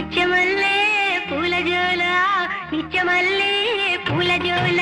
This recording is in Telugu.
నిత్యమల్లే పూల జోల నిత్యమల్లే పూల జోల